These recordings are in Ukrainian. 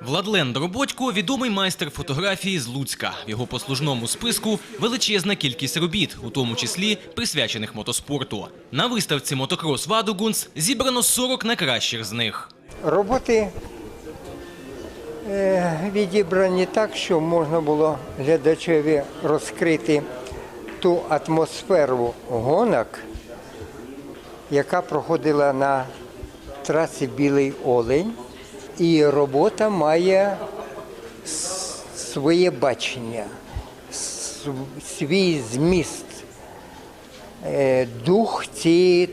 Владлен Дроботько – відомий майстер фотографії з Луцька. В його послужному списку величезна кількість робіт, у тому числі присвячених мотоспорту. На виставці «Мотокрос Вадугунс» зібрано 40 найкращих з них. Роботи е, відібрані так, щоб можна було глядачеві розкрити ту атмосферу гонок, яка проходила на трасі Білий Олень. І робота має своє бачення, свій зміст, е, дух цієї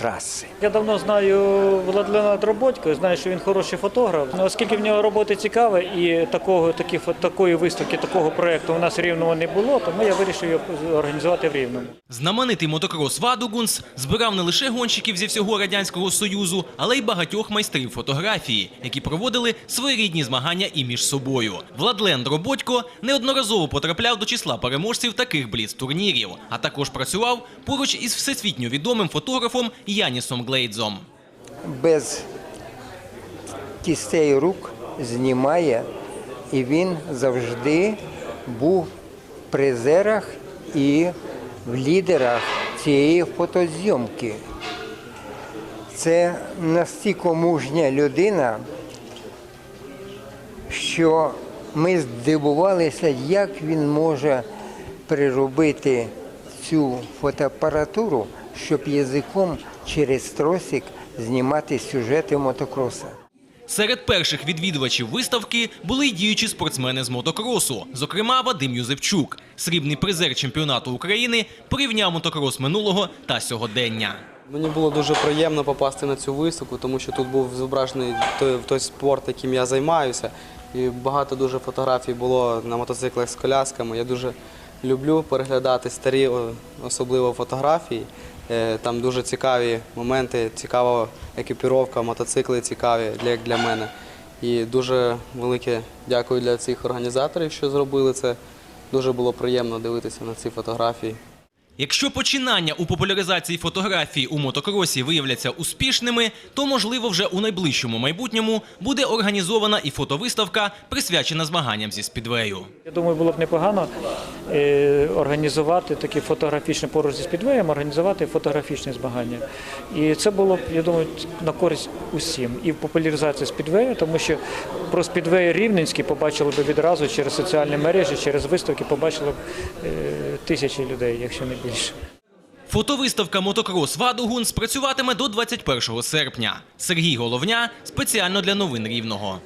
траси. Я давно знаю Владлена Дроботько, знаю, що він хороший фотограф. Ну, Оскільки в нього роботи цікаві і такого, такі, такої виставки, такого проєкту у нас в Рівному не було, тому я вирішив його організувати в Рівному. Знаменитий мотокрос Вадугунс збирав не лише гонщиків зі всього Радянського Союзу, але й багатьох майстрів фотографії, які проводили своєрідні змагання і між собою. Владлен Дроботько неодноразово потрапляв до числа переможців таких бліц-турнірів, а також працював поруч із всесвітньо відомим фотографом Янісом Глейдзом. без кістей рук знімає, і він завжди був в призерах і в лідерах цієї фотозйомки. Це настільки мужня людина, що ми здивувалися, як він може приробити цю фотоапаратуру, щоб язиком через тросик знімати сюжети мотокроса. Серед перших відвідувачів виставки були й діючі спортсмени з мотокросу, зокрема Вадим Юзефчук, срібний призер чемпіонату України, порівняв мотокрос минулого та сьогодення. Мені було дуже приємно попасти на цю виставку, тому що тут був зображений той, той спорт, яким я займаюся. І багато дуже фотографій було на мотоциклах з колясками. Я дуже люблю переглядати старі, особливо фотографії. Е, Там дуже цікаві моменти, цікава екіпіровка, мотоцикли цікаві як для мене. І дуже велике дякую для цих організаторів, що зробили це. Дуже було приємно дивитися на ці фотографії. Якщо починання у популяризації фотографії у мотокросі виявляться успішними, то можливо вже у найближчому майбутньому буде організована і фотовиставка, присвячена змаганням зі спідвею. Я думаю, було б непогано е, організувати такі фотографічні поруч зі спідвеєм, організувати фотографічні змагання. І це було б, я думаю, на користь усім. І в популяризації спідвею, тому що про спідвей Рівненський побачили б відразу через соціальні мережі, через виставки побачили б е, тисячі людей, якщо не більше. Фотовиставка Мотокрос Вадугун спрацюватиме до 21 серпня. Сергій Головня спеціально для новин Рівного.